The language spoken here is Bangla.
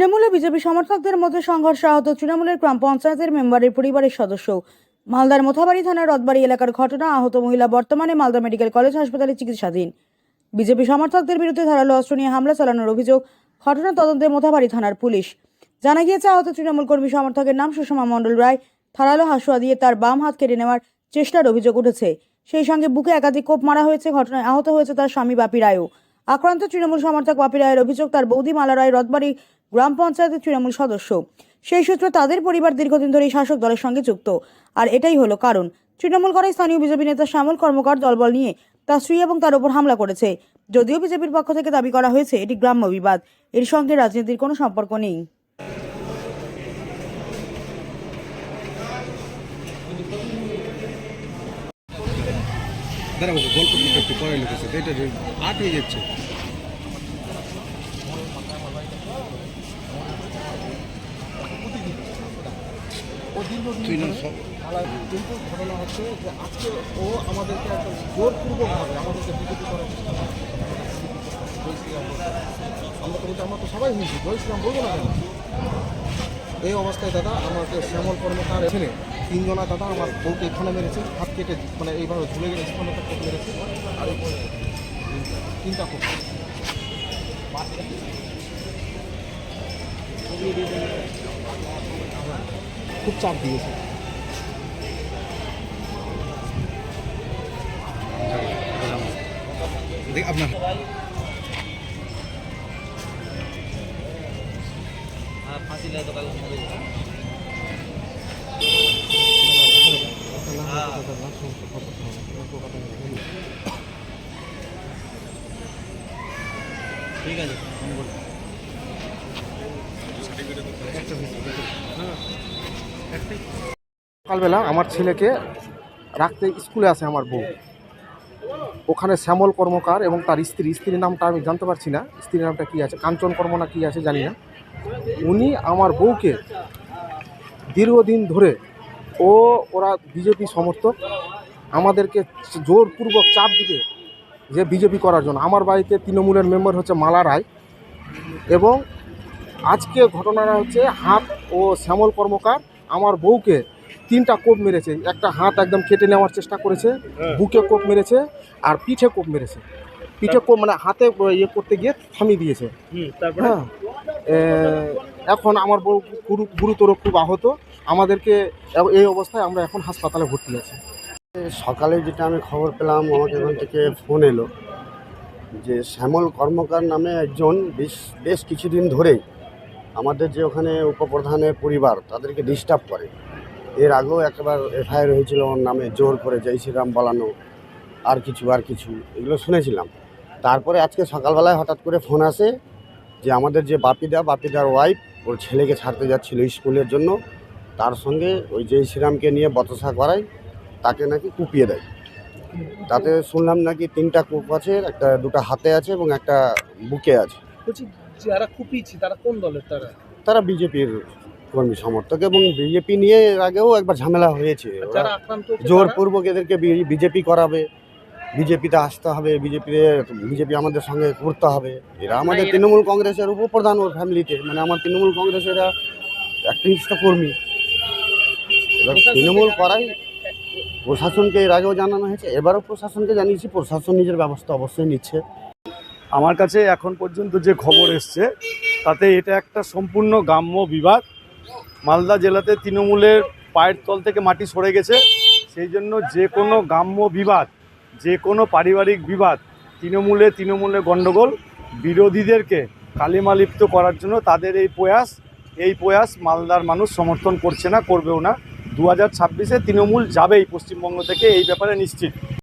তৃণমূল বিজেপি সমর্থকদের মধ্যে সংঘর্ষে আহত তৃণমূলের গ্রাম পঞ্চায়েতের মেম্বারের পরিবারের সদস্য। মালদার মোথাবাড়ি থানার রথবাড়ি এলাকার ঘটনা, আহত মহিলা বর্তমানে মালদা মেডিকেল কলেজ হাসপাতালে চিকিৎসাধীন। বিজেপি সমর্থকদের বিরুদ্ধে ধারালো অস্ত্র নিয়ে হামলা চালানোর অভিযোগ ঘটনা তদন্তে মোথাবাড়ি থানার পুলিশ। জানা গিয়েছে, আহত তৃণমূল কর্মী সমর্থকের নাম সুষমা মণ্ডল রায়। ধারালো হাসুয়া দিয়ে তার বাম হাত কেটে নেওয়ার চেষ্টার অভিযোগ উঠেছে। সেই সঙ্গে বুকে একাধিক কোপ মারা হয়েছে, ঘটনায় আহত হয়েছে তার স্বামী বাপি রায়ও। আক্রান্ত তৃণমূল সমর্থক বাপি রায়ের অভিযোগ, তার বৌদি মালা রায় রথবাড়ি গ্রাম পঞ্চায়েতের তৃণমূল সদস্য। সেই সূত্রে তাদের পরিবার দীর্ঘদিন ধরে শাসক দলের সঙ্গে যুক্ত। আর এটাই হলো কারণ। তৃণমূল করে স্থানীয় বিজেপি নেতা শ্যামল কর্মকার দলবল নিয়ে তার স্ত্রী এবং তার উপর হামলা করেছে। যদিও বিজেপির পক্ষ থেকে দাবি করা হয়েছে, এটি গ্রাম্য বিবাদ। এর সঙ্গে রাজনীতির কোনো সম্পর্ক নেই। দাঁড়াবো গল্প করতে পরে লিখেছে। এটা আট হয়ে যাচ্ছে। তুই কিন্তু ঘটনা হচ্ছে যে আজকে ও আমাদেরকে একটা জোরপূর্বকভাবে আমাদেরকে বিজেপি করার চেষ্টা। আমরা তো আমরা তো সবাই হিন্দু জয় শ্রীরাম বলব না এই অবস্থায় দাদা, আমাকে শ্যামল কর্মকার ছেলে তিনজনা দাদা আমার বউকে এখানে মেরেছে, হাত কেটে মানে এইভাবে ঝুলে গেলে স্থানে একটা কোপ মেরেছে। আর তিনটা কোপ খুব চাপ দিয়েছে। আপনার। ঠিক আছে একটা সকালবেলা আমার ছেলেকে রাখতে স্কুলে আসে আমার বউ। ওখানে শ্যামল কর্মকার এবং তার স্ত্রী, স্ত্রীর নামটা আমি জানতে পারছি না, স্ত্রীর নামটা কী আছে, কাঞ্চন কর্ম না কী আছে জানি না। উনি আমার বউকে দীর্ঘদিন ধরে ও, ওরা বিজেপি সমর্থক, আমাদেরকে জোরপূর্বক চাপ দিবে যে বিজেপি করার জন্য। আমার বাড়িতে তৃণমূলের মেম্বার হচ্ছে মালা রায় এবং আজকে ঘটনাটা হচ্ছে হাত ও শ্যামল কর্মকার আমার বউকে তিনটা কোপ মেরেছে। একটা হাত একদম কেটে নেওয়ার চেষ্টা করেছে বুকে কোপ মেরেছে আর পিঠে কোপ মেরেছে। পিঠে কোপ মানে হাতে ইয়ে করতে গিয়ে থামিয়ে দিয়েছে। হ্যাঁ। এখন আমার বউ গুরু- গুরুতর খুব আহত। আমাদেরকে এই অবস্থায় আমরা এখন হাসপাতালে ভর্তি আছি। সকালে যেটা আমি খবর পেলাম আমাকে এখান থেকে ফোন এলো যে শ্যামল কর্মকার নামে একজন বেশ বেশ কিছুদিন ধরেই আমাদের যে ওখানে উপপ্রধানের পরিবার তাদেরকে ডিস্টার্ব করে। এর আগেও একবার এফআইআর হয়েছিল ওর নামে, জোর করে জয় শ্রীরাম বলানো, আর কিছু আর কিছু, এগুলো শুনেছিলাম। তারপরে আজকে সকালবেলায় হঠাৎ করে ফোন আসে যে আমাদের যে বাপিদা, বাপিদার ওয়াইফ ওর ছেলেকে ছাড়তে যাচ্ছিল স্কুলের জন্য। তার সঙ্গে ওই জয় শ্রীরামকে নিয়ে বতসা করায়, তাকে নাকি কুপিয়ে দেয়। তাতে শুনলাম নাকি তিনটা কূপ আছে, একটা দুটো হাতে আছে এবং একটা বুকে আছে। যারা কুপিয়েছে তারা কোন দলের তারা? তারা বিজেপির কর্মী সমর্থক এবং বিজেপি নিয়ে এর আগেও একবার ঝামেলা হয়েছে। যারা আক্রান্ত জোরপূর্বক এদেরকে বিজেপি করাবে বিজেপিতে আসতে হবে বিজেপিতে বিজেপি আমাদের সঙ্গে করতে হবে। এরা আমাদের তৃণমূল কংগ্রেসের উপপ্রধান ওর ফ্যামিলিতে মানে আমার তৃণমূল কংগ্রেসের এরা একনিষ্ঠ কর্মী। এবার তৃণমূল করাই প্রশাসনকে এর আগেও জানানো হয়েছে এবারও প্রশাসনকে জানিয়েছি প্রশাসন নিজের ব্যবস্থা অবশ্যই নিচ্ছে। আমার কাছে এখন পর্যন্ত যে খবর এসছে, তাতে এটা একটা সম্পূর্ণ গ্রাম্য বিবাদ। মালদা জেলাতে তৃণমূলের পায়ের তল থেকে মাটি সরে গেছে। সেই জন্য যে কোনো গ্রাম্য বিবাদ, যে কোনো পারিবারিক বিবাদ, তৃণমূলে তৃণমূলে গণ্ডগোল, বিরোধীদেরকে কালিমালিপ্ত করার জন্য তাদের এই প্রয়াস এই প্রয়াস মালদার মানুষ সমর্থন করছে না, করবেও না। দু হাজার ছাব্বিশে তৃণমূল যাবেই পশ্চিমবঙ্গ থেকে, এই ব্যাপারে নিশ্চিত।